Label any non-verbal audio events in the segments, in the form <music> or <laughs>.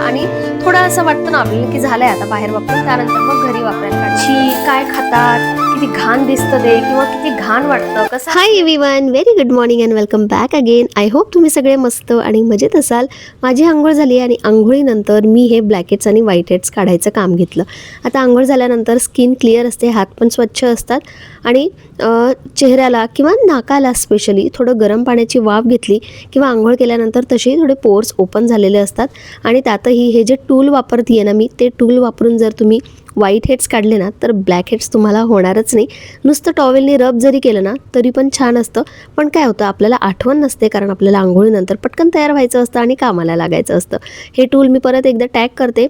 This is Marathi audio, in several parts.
आणि थोडं असं वाटतं ना आपल्याला की झालंय आता बाहेर वापरून त्यानंतर मग घरी वापरायला काढ. काय खातात किती घाण दिसतं ते किंवा किती घाण वाटतं कसं? Hi everyone very good morning and welcome back again I hope तुम्ही सगळे मस्त आणि मजेत असाल. माझी आंघोळ झाली आणि आंघोळीनंतर मी हे ब्लॅकेट्स आणि व्हाईट हेड्स काढायचं काम घेतलं. आता आंघोळ झाल्यानंतर स्किन क्लिअर असते हात पण स्वच्छ असतात आणि चेहऱ्याला किंवा नाकाला स्पेशली थोडं गरम पाण्याची वाफ घेतली किंवा आंघोळ केल्यानंतर तसेही थोडे पोर्स ओपन झालेले असतात. आणि त्यातही हे जे टूल वापरते ना मी ते टूल वापरून जर तुम्ही व्हाईट हेड्स काढले ना तर ब्लॅक हेड्स तुम्हाला होणारच नाही. नुसतं टॉवेलने रब जरी केलं ना तरी पण छान असतं. पण काय होतं आपल्याला आठवण नसते कारण आपल्याला आंघोळीनंतर पटकन तयार व्हायचं असतं आणि कामाला लागायचं असतं. हे टूल मी परत एकदा टॅग करते.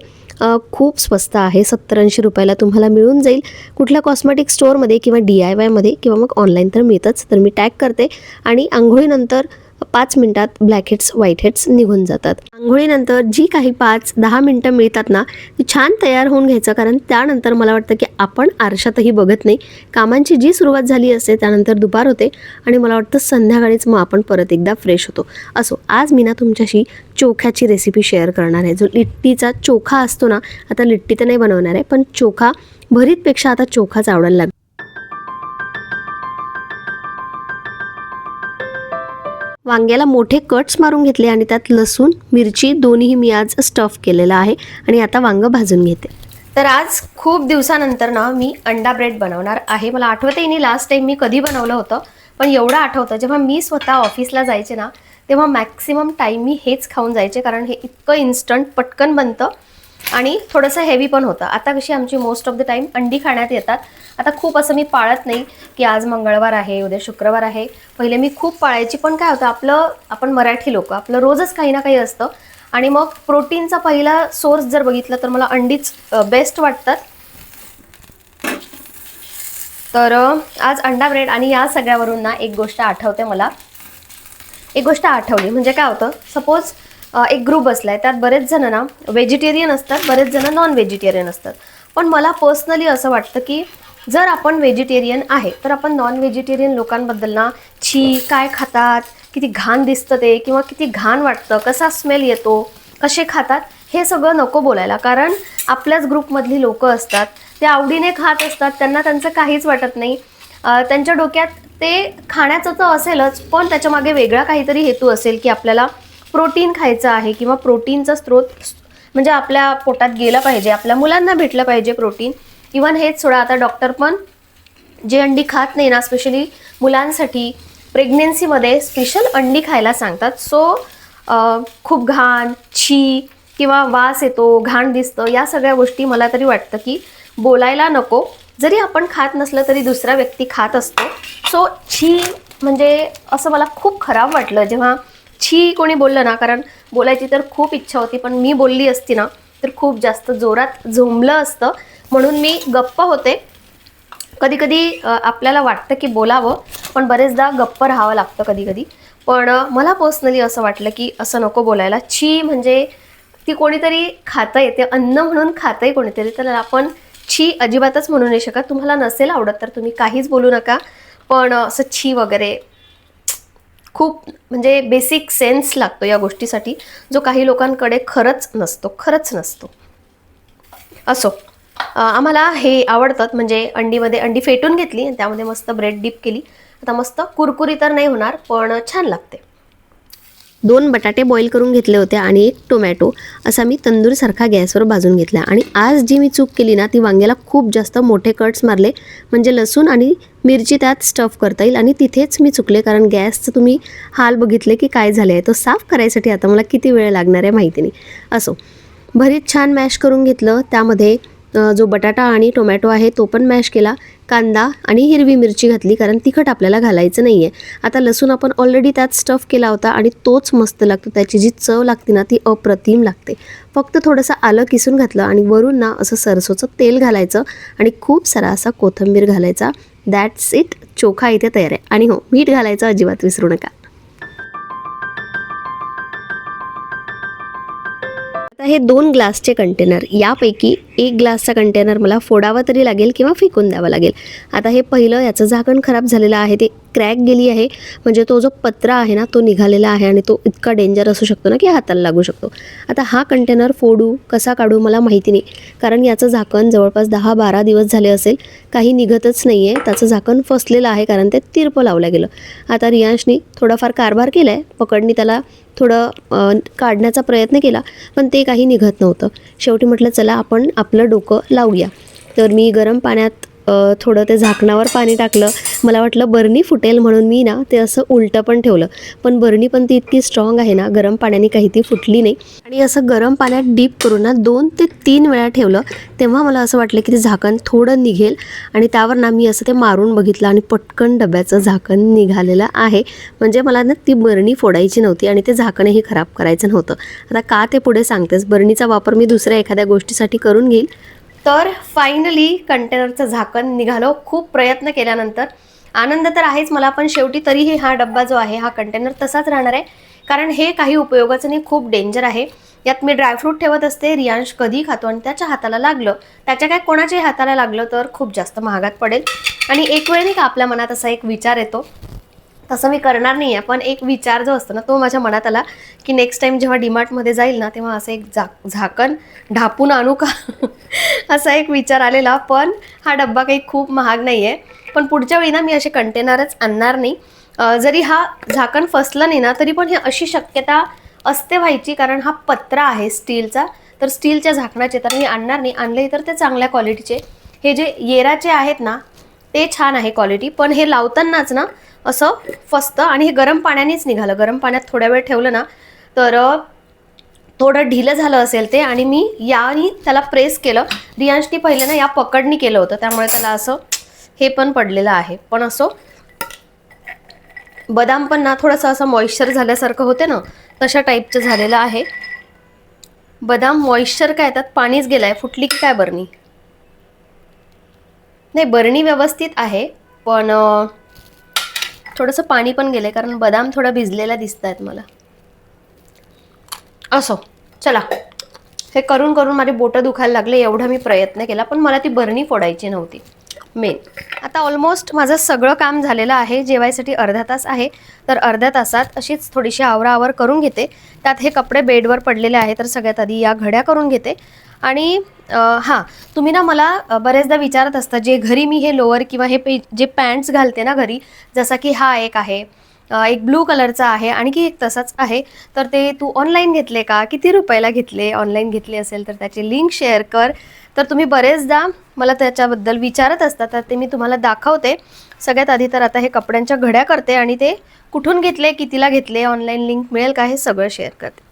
खूप स्वस्त आहे सत्तर ऐंशी रुपयाला तुम्हाला मिळून जाईल. कुठल्या कॉस्मेटिक स्टोअरमध्ये किंवा डी आय वायमध्ये किंवा मग ऑनलाईन तर मिळतंच. तर मी टॅग करते आणि आंघोळीनंतर पाच मिनिटात ब्लॅक हेड्स व्हाईट हेड्स निघून जातात. आंघोळीनंतर जी काही पाच दहा मिनटं मिळतात ना ती छान तयार होऊन घ्यायचं कारण त्यानंतर मला वाटतं की आपण आरशातही बघत नाही. कामांची जी सुरुवात झाली असते त्यानंतर दुपार होते आणि मला वाटतं संध्याकाळीच मग आपण परत एकदा फ्रेश होतो. असो आज मी ना तुमच्याशी चोख्याची रेसिपी शेअर करणार आहे. जो लिट्टीचा चोखा असतो ना आता लिट्टी तर नाही बनवणार आहे पण चोखा भरीतपेक्षा आता चोखाच आवडायला लागतो वांग्याला मोठे कट्स मारून घेतले आणि त्यात लसूण मिरची दोन्ही मी आज स्टफ केलेलं आहे आणि आता वांगं भाजून घेते. तर आज खूप दिवसानंतर ना मी अंडा ब्रेड बनवणार आहे. मला आठवतही नाही लास्ट टाइम मी कधी बनवलं होतं पण एवढं आठवतं जेव्हा मी स्वतः ऑफिसला जायचे ना तेव्हा मॅक्सिमम टाईम मी हेच खाऊन जायचे कारण हे इतकं इन्स्टंट पटकन बनतं. आणि थोडंसं हेवी पण होतं. आता कशी आमची मोस्ट ऑफ द टाईम अंडी खाण्यात येतात. आता खूप असं मी पाळत नाही की आज मंगळवार आहे उद्या शुक्रवार आहे. पहिले मी खूप पाळायची पण काय होतं आपलं आपण मराठी लोक आपलं रोजच काही ना काही असतं. आणि मग प्रोटीनचा पहिला सोर्स जर बघितलं तर मला अंडीच बेस्ट वाटतात. तर आज अंडा ब्रेड आणि या सगळ्यावरून ना एक गोष्ट आठवते मला. एक गोष्ट आठवली म्हणजे काय होतं सपोज एक ग्रुप बसलाय त्यात बरेच जण ना व्हेजिटेरियन असतात बरेच जण नॉन व्हेजिटेरियन असतात. पण मला पर्सनली असं वाटतं की जर आपण व्हेजिटेरियन आहे तर आपण नॉन व्हेजिटेरियन लोकांबद्दल ना छी काय खातात किती घाण दिसतं ते किंवा किती घाण वाटतं कसा स्मेल येतो कसे खातात हे सगळं नको बोलायला. कारण आपल्याच ग्रुपमधली लोकं असतात ते आवडीने खात असतात त्यांना त्यांचं काहीच वाटत नाही. त्यांच्या डोक्यात ते खाण्याचं तर असेलच पण त्याच्यामागे वेगळा काहीतरी हेतू असेल की आपल्याला प्रोटीन खायचं आहे किंवा प्रोटीनचा स्रोत म्हणजे आपल्या पोटात गेला पाहिजे आपल्या मुलांना भेटलं पाहिजे प्रोटीन. इवन हेच सोडा आता डॉक्टर पण जे अंडी खात नाही ना स्पेशली मुलांसाठी प्रेग्नेन्सीमध्ये स्पेशल अंडी खायला सांगतात. सो खूप घाण छी किंवा वास येतो घाण दिसतं या सगळ्या गोष्टी मला तरी वाटतं की बोलायला नको. जरी आपण खात नसलं तरी दुसरा व्यक्ती खात असतो. सो छी म्हणजे असं मला खूप खराब वाटलं जेव्हा छी कोणी बोललं ना कारण बोलायची तर खूप इच्छा होती पण मी बोलली असती ना तर खूप जास्त जोरात झोंबलं असतं. म्हणून मी गप्प होते. कधी कधी आपल्याला वाटतं की बोलावं पण बरेचदा गप्प राहावं लागतं कधी कधी पण मला पर्सनली असं वाटलं की असं नको बोलायला. छी म्हणजे ती कोणीतरी खातं येते अन्न म्हणून खातंय कोणीतरी तर आपण छी अजिबातच म्हणू नाही शकत. तुम्हाला नसेल आवडत तर तुम्ही काहीच बोलू नका. पण असं छी वगैरे खूप म्हणजे बेसिक सेन्स लागतो या गोष्टीसाठी जो काही लोकांकडे खरंच नसतो खरंच नसतो. असो. आम्हाला हे आवडतात म्हणजे अंडीमध्ये अंडी फेटून घेतली आणि त्यामध्ये मस्त ब्रेड डीप केली. आता मस्त कुरकुरी तर नाही होणार पण छान लागते. दोन बटाटे बॉईल करून घेतले होते आणि एक टोमॅटो असा मी तंदूरसारखा गॅसवर भाजून घेतला. आणि आज जी मी चूक केली ना ती वांग्याला खूप जास्त मोठे कट्स मारले. म्हणजे लसूण आणि मिरची त्यात स्टफ करता येईल आणि तिथेच मी चुकले. कारण गॅसचं तुम्ही हाल बघितले की काय झाले आहे तो साफ करायसाठी आता मला किती वेळ लागणार आहे माहिती नाही. असो. भरीत छान मॅश करून घेतलं. त्यामध्ये जो बटाटा आणि टोमॅटो आहे तो पण मॅश केला कांदा आणि हिरवी मिरची घातली कारण तिखट आपल्याला घालायचं नाही आहे आता लसूण आपण ऑलरेडी त्यात स्टफ केला होता आणि तोच मस्त लागतो त्याची जी चव लागते ना ती अप्रतिम लागते. फक्त थोडंसं आलं किसून घातलं आणि वरून ना असं सरसोचं तेल घालायचं आणि खूप सारा असा कोथिंबीर घालायचा. दॅट्स इट चोखा इथे तयार आहे. आणि हो मीठ घालायचं अजिबात विसरू नका. आता हे दोन ग्लासचे कंटेनर यापैकी एक ग्लासचा कंटेनर मला फोडावा तरी लागेल किंवा फेकून द्यावा लागेल. आता हे पहिलं याचं झाकण खराब झालेलं आहे ते क्रॅक गेली आहे म्हणजे तो जो पत्रा आहे ना तो निघालेला आहे आणि तो इतका डेंजर असू शकतो ना की हाताला लागू शकतो. आता हा कंटेनर फोडू कसा काढू मला माहिती नाही कारण याचं झाकण जवळपास दहा बारा दिवस झाले असेल काही निघतच नाही आहे त्याचं झाकण फसलेलं आहे कारण ते तिरपं लावलं गेलं. आता रियांशनी थोडाफार कारभार केला आहे पकडनी त्याला थोडं काढण्याचा प्रयत्न केला पण ते काही निघत नव्हतं. शेवटी म्हटलं चला आपण आपलं डोकं लावूया. तर मी गरम पाण्यात थोडं ते झाकणावर पाणी टाकलं. मला वाटलं बरणी फुटेल म्हणून मी ना ते असं उलटं पण ठेवलं. पण बरणी पण ती इतकी स्ट्रॉंग आहे ना गरम पाण्याने काही ती फुटली नाही. आणि असं गरम पाण्यात डीप करून ना दोन ते तीन वेळा ठेवलं तेव्हा मला असं वाटलं की ते झाकण थोडं निघेल. आणि त्यावर ना मी असं ते मारून बघितलं आणि पटकन डब्याचं झाकण निघालेलं आहे. म्हणजे मला ना ती बरणी फोडायची नव्हती आणि ते झाकणही खराब करायचं नव्हतं. आता का ते पुढे सांगतेस? बरणीचा वापर मी दुसऱ्या एखाद्या गोष्टीसाठी करून घेईल. तर फायनली कंटेनरचं झाकण निघालो. खूप प्रयत्न केल्यानंतर. आनंद तर आहेच मला पण शेवटी तरीही हा डब्बा जो आहे हा कंटेनर तसाच राहणार आहे. कारण हे काही उपयोगाचं नाही खूप डेंजर आहे. यात मी ड्रायफ्रूट ठेवत असते रियांश कधी खातो आणि त्याच्या हाताला लागलं. त्याच्या काय कोणाच्याही हाताला लागलं तर खूप जास्त महागात पडेल. आणि एक वेळ नाही का आपल्या मनात असा एक विचार येतो तसं मी करणार नाही आहे पण एक विचार जो असतो ना तो माझ्या मनात आला की नेक्स्ट टाईम जेव्हा डीमार्टमध्ये जाईल ना तेव्हा असं एक झा झाकण ढापून आणू का? <laughs> असा एक विचार आलेला पण हा डब्बा काही खूप महाग नाही आहे पण पुढच्या वेळी ना मी असे कंटेनरच आणणार नाही. जरी हा झाकण फसलं नाही ना तरी पण ही अशी शक्यता असते व्हायची कारण हा पत्रा आहे स्टीलचा. तर स्टीलच्या झाकणाचे तर मी आणणार नाही. आणले तर ते चांगल्या क्वालिटीचे हे जे येराचे आहेत ना ते छान आहे क्वालिटी पण हे लावतानाच ना असं फसतं आणि हे गरम पाण्यानेच निघालं. गरम पाण्यात थोड्या वेळ ठेवलं ना तर थोडं ढिलं झालं असेल ते आणि मी यानी त्याला प्रेस केलं. रियांशनी पहिले ना या पकडनी केलं होतं त्यामुळे त्याला असं हे पण पडलेलं आहे. पण असो बदाम पण ना थोडंसं असं मॉइश्चर झाल्यासारखं होते ना तशा टाईपचं झालेलं आहे. बदाम मॉइश्चर काय त्यात पाणीच गेलं आहे फुटली की काय बरणी? नाही बरणी व्यवस्थित आहे पण थोडंसं पाणी पण गेलं कारण बदाम थोडा भिजलेला दिसत आहेत मला. असो चला. हे करून करून माझे बोटं दुखायला लागले एवढा मी प्रयत्न केला पण मला ती बरणी फोडायची नव्हती. मेन. आता ऑलमोस्ट माझं सगळं काम झालेलं आहे जेवायसाठी अर्धा तास आहे तर अर्ध्या तासात अशीच थोडीशी आवराआवर करून घेते. त्यात हे कपडे बेडवर पडलेले आहे तर सगळ्यात आधी या घड्या करून घेते. आणि हां तुम्ही ना मला बरेचदा विचारत असता जे घरी मी हे लोअर किंवा हे पे जे पॅन्ट्स घालते ना घरी जसा की हा एक आहे एक ब्लू कलरचा आहे आणखी एक तसाच आहे तर ते तू ऑनलाईन घेतले का? किती रुपयाला घेतले? ऑनलाईन घेतले असेल तर त्याची लिंक शेअर कर. तर तुम्ही बरेचदा मला त्याच्याबद्दल विचारत असता तर ते मी तुम्हाला दाखवते. सगळ्यात आधी तर आता हे कपड्यांच्या घड्या करते आणि ते कुठून घेतले कितीला घेतले ऑनलाईन लिंक मिळेल का हे सगळं शेअर करते.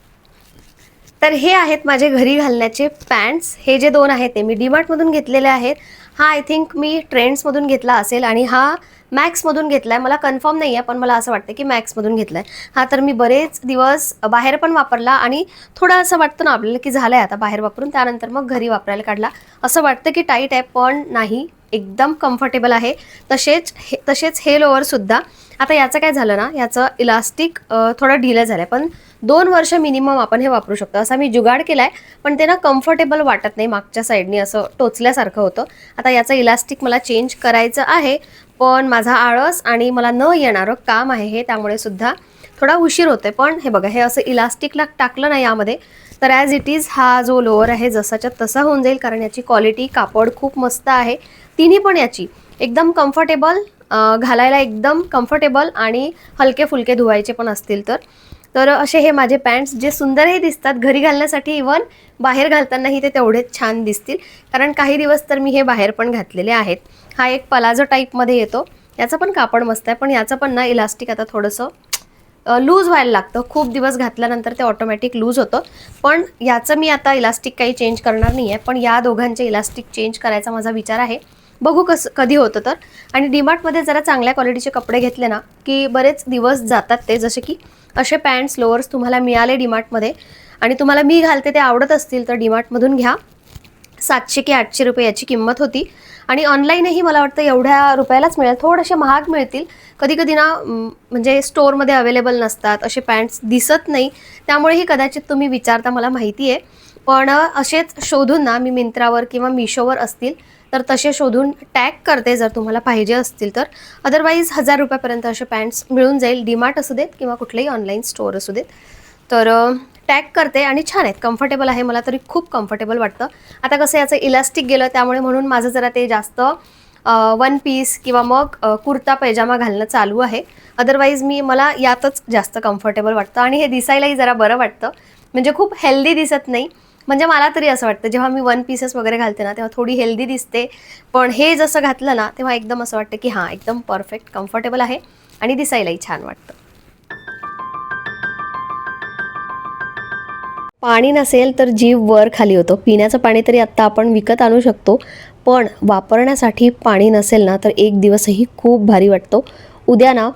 तर हे आहेत माझे घरी घालण्याचे पॅन्ट्स हे जे दोन आहेत ते मी डीमार्टमधून घेतलेले आहेत. हा आय थिंक मी ट्रेंड्समधून घेतला असेल आणि हा मॅक्समधून घेतला आहे मला कन्फर्म नाही आहे पण मला असं वाटतं की मॅक्समधून घेतला आहे हा तर मी बरेच दिवस बाहेर पण वापरला आणि थोडं असं वाटतं ना आपल्याला की झालं आहे आता बाहेर वापरून. त्यानंतर मग घरी वापरायला काढला. असं वाटतं की टाईट आहे पण नाही. एकदम कम्फर्टेबल आहे. तसेच हे तसेच हे लोअरसुद्धा आता याचं काय झालं ना याचं इलास्टिक थोडं ढिलं झालं आहे पण दोन वर्ष मिनिमम आपण हे वापरू शकतो. असा मी जुगाड केला आहे पण ते ना कम्फर्टेबल वाटत नाही मागच्या साईडनी असं टोचल्यासारखं होतं. आता याचं इलास्टिक मला चेंज करायचं आहे पण माझा आळस आणि मला न येणारं काम आहे हे त्यामुळे सुद्धा थोडा उशीर होते पण हे बघा हे असं इलास्टिकला टाकलं ना यामध्ये तर ॲज इट इज हा जो लोअर आहे जसाच्या तसा होऊन जाईल कारण याची क्वालिटी कापड खूप मस्त आहे. तिन्ही पण याची एकदम कम्फर्टेबल घालायला एकदम कम्फर्टेबल आणि हलके फुलके धुवायचे पण असतील तर. तर असे हे माझे पॅन्ट्स जे सुंदरही दिसतात घरी घालण्यासाठी इवन बाहेर घालतानाही ते तेवढेच छान दिसतील. कारण काही दिवस तर मी हे बाहेर पण घातलेले आहेत. हा एक पलाझो टाईपमध्ये येतो. याचं पण कापड मस्त आहे पण याचं पण ना इलास्टिक आता थोडंसं लूज व्हायला लागतं. खूप दिवस घातल्यानंतर ते ऑटोमॅटिक लूज होतं. पण याचं मी आता इलास्टिक काही चेंज करणार नाही आहे पण या दोघांचे इलास्टिक चेंज करायचा माझा विचार आहे. बघू कसं कधी होतं तर. आणि डीमार्टमध्ये जरा चांगल्या क्वालिटीचे कपडे घेतले ना की बरेच दिवस जातात ते. जसे की असे पॅन्ट्स लोअर्स तुम्हाला मिळाले डीमार्टमध्ये आणि तुम्हाला मी घालते ते आवडत असतील तर डीमार्टमधून घ्या. सातशे की आठशे रुपये याची किंमत होती. आणि ऑनलाईनही मला वाटतं एवढ्या रुपयालाच मिळेल. थोडेसे महाग मिळतील. कधी कधी ना म्हणजे स्टोअरमध्ये अवेलेबल नसतात. असे पॅन्ट्स दिसत नाही. त्यामुळेही कदाचित तुम्ही विचारता मला माहिती आहे पण असेच शोधून ना मी मिंत्रावर किंवा मिशोवर असतील तर तसे शोधून टॅग करते जर तुम्हाला पाहिजे असतील तर. अदरवाईज हजार रुपयापर्यंत असे पॅन्ट्स मिळून जाईल. डीमार्ट असू देत किंवा कुठलेही ऑनलाईन स्टोअर असू देत. तर टॅग करते आणि छान आहेत. कम्फर्टेबल आहे. मला तरी खूप कम्फर्टेबल वाटतं. आता कसं याचं इलास्टिक गेलं त्यामुळे म्हणून माझं जरा ते जास्त वन पीस किंवा मग कुर्ता पैजामा घालणं चालू आहे. अदरवाईज मी मला यातच जास्त कम्फर्टेबल वाटतं. आणि हे दिसायलाही जरा बरं वाटतं. म्हणजे खूप हेल्दी दिसत नाही. म्हणजे मला तरी असं वाटतं जेव्हा मी वन पीसेस वगैरे घालते ना तेव्हा थोडी हेल्दी दिसते. पण हे जसं घातलं ना तेव्हा एकदम असं वाटतं की हां एकदम परफेक्ट कम्फर्टेबल आहे आणि दिसायलाही छान वाटतं. पाणी नसेल तर जीव वर खाली होतो. पिण्याचं पाणी तरी आत्ता आपण विकत आणू शकतो. पण वापरण्यासाठी पाणी नसेल ना तर एक दिवसही खूप भारी वाटतो. उद्या ना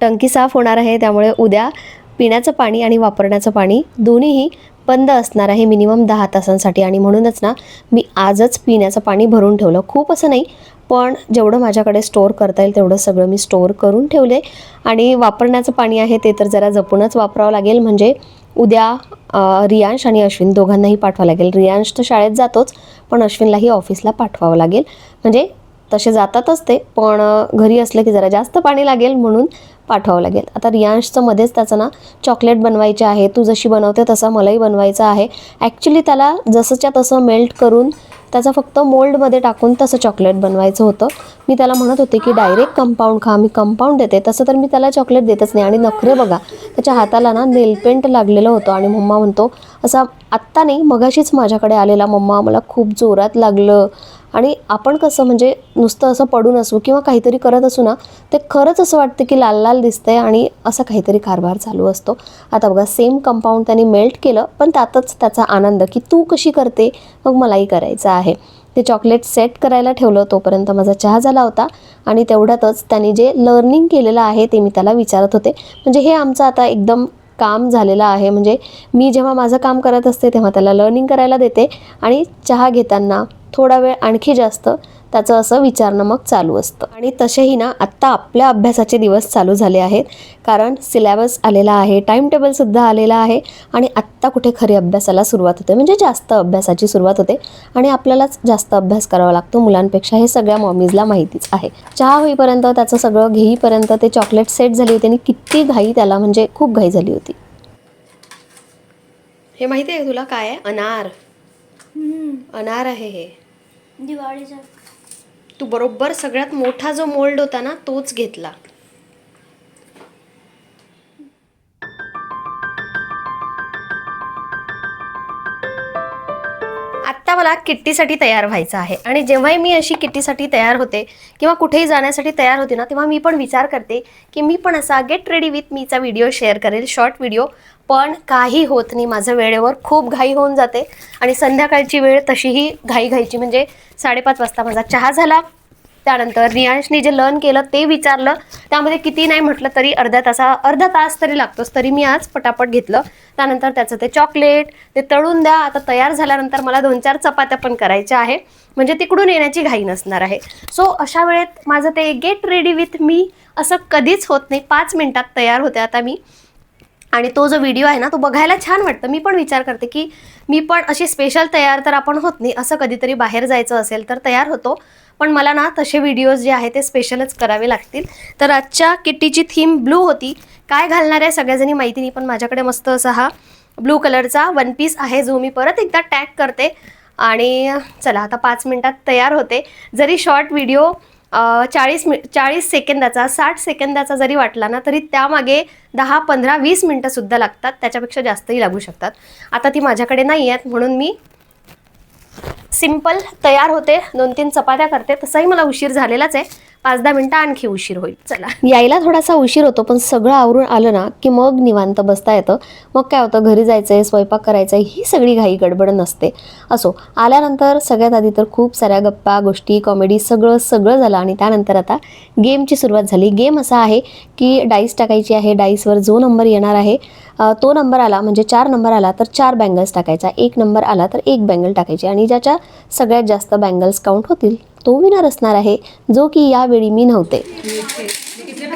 टंकी साफ होणार आहे त्यामुळे उद्या पिण्याचं पाणी आणि वापरण्याचं पाणी दोन्हीही बंद असणार आहे मिनिमम दहा तासांसाठी. आणि म्हणूनच ना मी आजच पिण्याचं पाणी भरून ठेवलं. खूप असं नाही पण जेवढं माझ्याकडे स्टोअर करता येईल तेवढं सगळं मी स्टोअर करून ठेवले आणि वापरण्याचं पाणी आहे ते तर जरा जपूनच वापरावं लागेल. म्हणजे उद्या रियांश आणि अश्विन दोघांनाही पाठवावं लागेल. रियांश तर शाळेत जातोच पण अश्विनलाही ऑफिसला पाठवावं लागेल. म्हणजे तसे जातातच ते पण घरी असलं की जरा जास्त पाणी लागेल म्हणून पाठवावं लागेल. आता रियांशचं मध्येच त्याचं ना चॉकलेट बनवायचे आहे तू जशी बनवते तसा मलाही बनवायचं आहे. ॲक्च्युली त्याला जसंच्या तसं मेल्ट करून त्याचं फक्त मोल्डमध्ये टाकून तसं चॉकलेट बनवायचं होतं. मी त्याला म्हणत होते की डायरेक्ट कंपाऊंड खा मी कंपाऊंड देते. तसं तर मी त्याला चॉकलेट देतच नाही. आणि नखरे बघा त्याच्या हाताला ना नेलपेंट लागलेलं होतं आणि मम्मा म्हणतो असा आत्ता नाही मगाशीच माझ्याकडे आलेला मम्मा मला खूप जोरात लागलं. आणि आपण कसं म्हणजे नुसतं असं पडून असू किंवा काहीतरी करत असू ना ते खरंच असं वाटतं की लाल लाल दिसतंय आणि असं काहीतरी कारभार चालू असतो. आता बघा सेम कंपाऊंड त्यांनी मेल्ट केलं पण त्यातच त्याचा आनंद की तू कशी करते मग मलाही करायचं आहे. ते चॉकलेट सेट करायला ठेवलं तोपर्यंत माझा चहा झाला होता आणि तेवढ्यातच त्यांनी जे लर्निंग केलेलं आहे ते मी त्याला विचारत होते. म्हणजे हे आमचं आता एकदम काम झालेलं आहे. म्हणजे मी जेव्हा माझं काम करत असते तेव्हा त्याला लर्निंग करायला देते. आणि चहा घेताना थोडा वेळ आणखी जास्त त्याचं असं विचारणं मग चालू असतं. आणि तसेही ना आत्ता आपल्या अभ्यासाचे दिवस चालू झाले आहेत. कारण सिलेबस आलेला आहे टाईम टेबलसुद्धा आलेला आहे. आणि आत्ता कुठे खरी अभ्यासाला सुरुवात होते. म्हणजे जास्त अभ्यासाची सुरुवात होते. आणि आपल्यालाच जास्त अभ्यास करावा लागतो मुलांपेक्षा. हे सगळ्या मॉमीजला माहितीच आहे. चहा होईपर्यंत त्याचं सगळं घेईपर्यंत ते चॉकलेट सेट झाली होती आणि किती घाई त्याला म्हणजे खूप घाई झाली होती. हे माहिती आहे तुला काय आहे? अनार. अनार आहे हे. दिवाळीचा तू बरोबर सगळ्यात मोठा जो मोल्ड होता ना तोच घेतला. आता मला किट्टीसाठी तयार व्हायचं आहे. आणि जेव्हाही मी अशी किट्टीसाठी तयार होते किंवा कुठेही जाण्यासाठी तयार होते ना तेव्हा मी पण विचार करते की मी पण असा गेट रेडी विथ मीचा व्हिडिओ शेअर करेल शॉर्ट व्हिडिओ पण काही होत नाही. माझं वेळेवर खूप घाई होऊन जाते. आणि संध्याकाळची वेळ तशीही घाई घाईची म्हणजे साडेपाच वाजता माझा चहा झाला. त्यानंतर रियांशने जे लर्न केलं ते विचारलं. त्यामध्ये किती नाही म्हटलं तरी अर्ध्या तासा अर्धा तास तरी लागतोच तरी मी आज पटापट घेतलं. त्यानंतर त्याचं ते चॉकलेट ते तळून द्या आता तयार झाल्यानंतर मला दोन चार चपात्या पण करायच्या आहे. म्हणजे तिकडून येण्याची घाई नसणार आहे. सो अशा वेळेत माझं ते गेट रेडी विथ मी असं कधीच होत नाही. पाच मिनिटात तयार होते आता मी. आणि तो जो व्हिडिओ आहे ना तो बघायला छान वाटतं. मी पण विचार करते की मी पण अशी स्पेशल तयार तर आपण होत नाही. असं कधीतरी बाहेर जायचं असेल तर तयार होतो. पण मला ना तसे व्हिडिओज जे आहे ते स्पेशलच करावे लागतील. तर आजच्या किट्टीची थीम ब्लू होती. काय घालणार आहे सगळ्याजणी माहिती नाही पण माझ्याकडे मस्त असा हा ब्लू कलरचा वन पीस आहे जो मी परत एकदा टॅग करते. आणि चला आता पाच मिनटात तयार होते. जरी शॉर्ट व्हिडिओ चाळीस मि चाळीस सेकंदाचा साठ सेकंदाचा जरी वाटला ना तरी त्यामागे दहा पंधरा वीस मिनटंसुद्धा लागतात. त्याच्यापेक्षा जास्तही लागू शकतात. आता ती माझ्याकडे नाही आहेत म्हणून मी सिंपल तयार होते. दोन तीन चपात्या करते. तसाही मला उशीर झालेलाच आहे. पाच दहा मिनटं आणखी उशीर होईल. चला. यायला थोडासा उशीर होतो पण सगळं आवरून आलं ना की मग निवांत बसता येतं. मग काय होतं घरी जायचं आहे स्वयंपाक करायचा आहे ही सगळी घाई गडबड नसते. असो आल्यानंतर सगळ्यात आधी तर खूप साऱ्या गप्पा गोष्टी कॉमेडी सगळं सगळं झालं आणि त्यानंतर आता गेमची सुरुवात झाली. गेम असा आहे की डाईस टाकायची आहे डाईसवर जो नंबर येणार आहे तो नंबर आला म्हणजे चार नंबर आला तर चार बँगल्स टाकायचा. एक नंबर आला तर एक बँगल टाकायची. आणि ज्याच्या सगळ्यात जास्त बँगल्स काउंट होतील? तो विनर असणार आहे जो की यावेळी मी नव्हते. किसने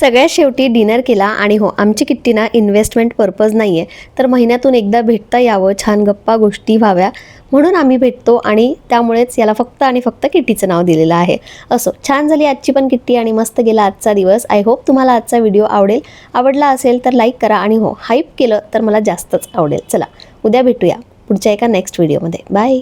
सगळ्यात शेवटी डिनर केला आणि हो आमची किट्टी ना इन्व्हेस्टमेंट पर्पज नाही आहे तर महिन्यातून एकदा भेटता यावं छान गप्पा गोष्टी व्हाव्या. म्हणून आम्ही भेटतो आणि त्यामुळेच याला फक्त आणि फक्त किट्टीचं नाव दिलेलं आहे. असो छान झाली आजची पण किट्टी आणि मस्त गेला आजचा दिवस. आय होप तुम्हाला आजचा व्हिडिओ आवडेल. आवडला असेल तर लाईक करा आणि हो हाईप केलं तर मला जास्तच आवडेल. चला उद्या भेटूया पुढच्या एका नेक्स्ट व्हिडिओमध्ये बाय